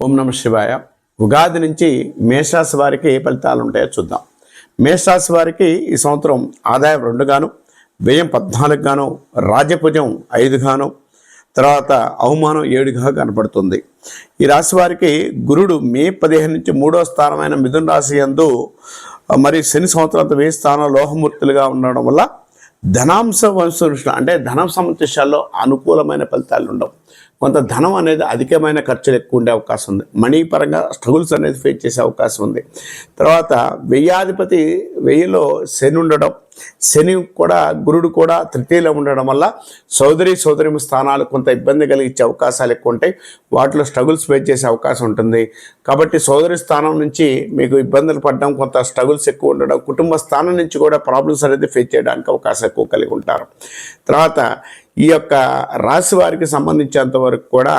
ఓం నమ శివాయ. ఉగాది నుంచి మేషరాశి వారికి ఏ ఫలితాలు ఉంటాయో చూద్దాం. మేషరాశి వారికి ఈ సంవత్సరం ఆదాయం రెండు గాను వ్యయం పద్నాలుగు గాను రాజ్యభుజం ఐదు గాను తర్వాత అవమానం ఏడుగా కనపడుతుంది. ఈ రాశి వారికి గురుడు మే పదిహేను నుంచి మూడో స్థానమైన మిథున రాశి యందు మరి శని సంవత్సరం వెయ్యి స్థానం లోహమూర్తులుగా ఉండడం వల్ల ధనాంశ వంశ అంటే ధనం సంబంధించాల్లో అనుకూలమైన ఫలితాలు ఉండవు. కొంత ధనం అనేది అధికమైన ఖర్చులు ఎక్కువ ఉండే అవకాశం ఉంది. మనీ పరంగా స్ట్రగుల్స్ అనేది ఫేస్ చేసే అవకాశం ఉంది. తర్వాత వెయ్యాధిపతి వెయ్యిలో శని ఉండడం శని కూడా గురుడు కూడా తృతీయలో ఉండడం వల్ల సోదరి సోదరి స్థానాలు కొంత ఇబ్బంది కలిగించే అవకాశాలు ఎక్కువ ఉంటాయి. వాటిలో స్ట్రగుల్స్ ఫేస్ చేసే అవకాశం ఉంటుంది. కాబట్టి సోదరి స్థానం నుంచి మీకు ఇబ్బందులు పడడం కొంత స్ట్రగుల్స్ ఎక్కువ ఉండడం కుటుంబ స్థానం నుంచి కూడా ప్రాబ్లమ్స్ అనేది ఫేస్ చేయడానికి అవకాశం ఎక్కువ కలిగి ఉంటారు. తర్వాత ఈ యొక్క రాశి వారికి సంబంధించినంత వరకు కూడా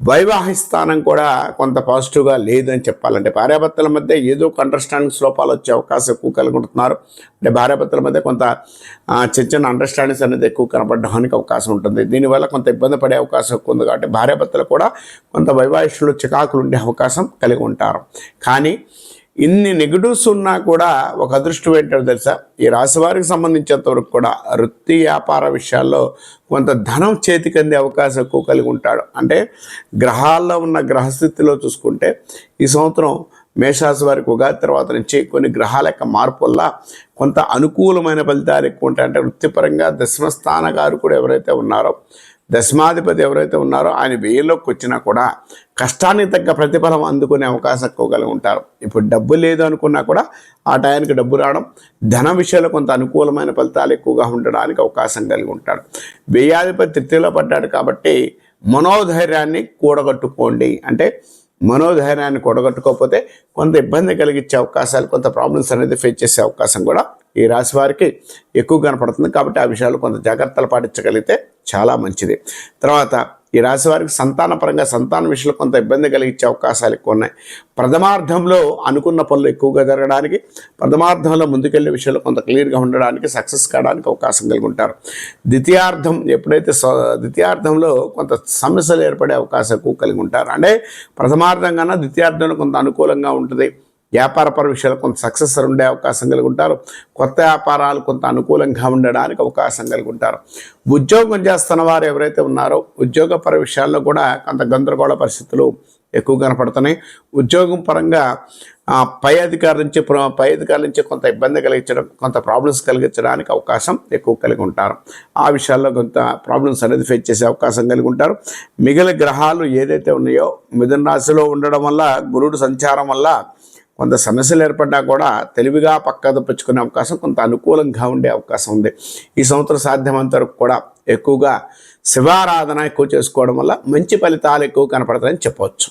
వైవాహిక స్థానం కూడా కొంత పాజిటివ్గా లేదని చెప్పాలంటే భార్యాభర్తల మధ్య ఏదో ఒక అండర్స్టాండింగ్స్ లోపాలు వచ్చే అవకాశం ఎక్కువ కలుగుతున్నారు అంటే భార్యాభర్తల మధ్య కొంత చిన్న చిన్న అండర్స్టాండింగ్స్ అనేది ఎక్కువ కనపడడానికి అవకాశం ఉంటుంది. దీనివల్ల కొంత ఇబ్బంది పడే అవకాశం ఎక్కువ ఉంది కాబట్టి భార్యాభర్తలు కూడా కొంత వైవాహికులు చికాకులు ఉండే అవకాశం కలిగి ఉంటారు. కానీ ఇన్ని నెగిటివ్స్ ఉన్నా కూడా ఒక అదృష్టం ఏంటో తెలుసా? ఈ రాశివారికి సంబంధించినంత వరకు కూడా వృత్తి వ్యాపార విషయాల్లో కొంత ధనం చేతికి అందే అవకాశం ఎక్కువ కలిగి ఉంటాడు. అంటే గ్రహాల్లో ఉన్న గ్రహస్థితిలో చూసుకుంటే ఈ సంవత్సరం మేషరాశి వారికి ఉగాది తర్వాత నుంచి కొన్ని గ్రహాల యొక్క మార్పు వల్ల కొంత అనుకూలమైన ఫలితాలు ఎక్కువ ఉంటాయి. అంటే వృత్తిపరంగా దశమస్థాన గారు కూడా ఎవరైతే ఉన్నారో దశమాధిపతి ఎవరైతే ఉన్నారో ఆయన వేయలోకి వచ్చినా కూడా కష్టానికి తగ్గ ప్రతిఫలం అందుకునే అవకాశం ఎక్కువ కలిగి ఉంటారు. ఇప్పుడు డబ్బు లేదు అనుకున్నా కూడా ఆ టయానికి డబ్బు రావడం ధన విషయంలో కొంత అనుకూలమైన ఫలితాలు ఎక్కువగా ఉండడానికి అవకాశం కలిగి ఉంటాడు. వ్యయాధిపతి తృతీయలో పడ్డాడు కాబట్టి మనోధైర్యాన్ని కూడగట్టుకోండి. అంటే మనోధైర్యాన్ని కూడగట్టుకోకపోతే కొంత ఇబ్బంది కలిగించే అవకాశాలు కొంత ప్రాబ్లమ్స్ అనేది ఫేస్ చేసే అవకాశం కూడా ఈ రాశి వారికి ఎక్కువ కనపడుతుంది కాబట్టి ఆ విషయాలు కొంత జాగ్రత్తలు పాటించగలిగితే చాలా మంచిది. తర్వాత ఈ రాశి వారికి సంతానపరంగా సంతాన విషయంలో కొంత ఇబ్బంది కలిగించే అవకాశాలు ఎక్కువ ఉన్నాయి. ప్రథమార్థంలో అనుకున్న పనులు ఎక్కువగా జరగడానికి ప్రథమార్థంలో ముందుకెళ్ళే విషయంలో కొంత క్లియర్గా ఉండడానికి సక్సెస్ కావడానికి అవకాశం కలిగి ఉంటారు. ద్వితీయార్థం ఎప్పుడైతే ద్వితీయార్థంలో కొంత సమస్యలు ఏర్పడే అవకాశం ఎక్కువ కలిగి ఉంటారు. అంటే ప్రథమార్థం కన్నా ద్వితీయార్థంలో కొంత అనుకూలంగా ఉంటుంది. వ్యాపారపర విషయాలు కొంత సక్సెస్ ఉండే అవకాశం కలిగి ఉంటారు కొత్త వ్యాపారాలు కొంత అనుకూలంగా ఉండడానికి అవకాశం కలిగి ఉంటారు ఉద్యోగం చేస్తున్న వారు ఎవరైతే ఉన్నారో ఉద్యోగపర విషయాల్లో కూడా కొంత గందరగోళ పరిస్థితులు ఎక్కువ కనపడుతున్నాయి. ఉద్యోగం పరంగా పై అధికారుల నుంచి ప్ర- పై అధికారుల నుంచి కొంత ఇబ్బంది కలిగించడం కొంత ప్రాబ్లమ్స్ కలిగించడానికి అవకాశం ఎక్కువ కలిగి ఉంటారు. ఆ విషయాల్లో కొంత ప్రాబ్లమ్స్ అనేది ఫేస్ చేసే అవకాశం కలిగి ఉంటారు. మిగిలిన గ్రహాలు ఏదైతే ఉన్నాయో మిథున రాశిలో ఉండడం వల్ల గురుడు సంచారం వల్ల కొంత సమస్యలు ఏర్పడ్డా కూడా తెలివిగా పక్కదపచ్చుకునే అవకాశం కొంత అనుకూలంగా ఉండే అవకాశం ఉంది. ఈ సంవత్సరం సాధ్యమంత వరకు కూడా ఎక్కువగా శివారాధన ఎక్కువ చేసుకోవడం వల్ల మంచి ఫలితాలు ఎక్కువ కనపడతాయని చెప్పవచ్చు.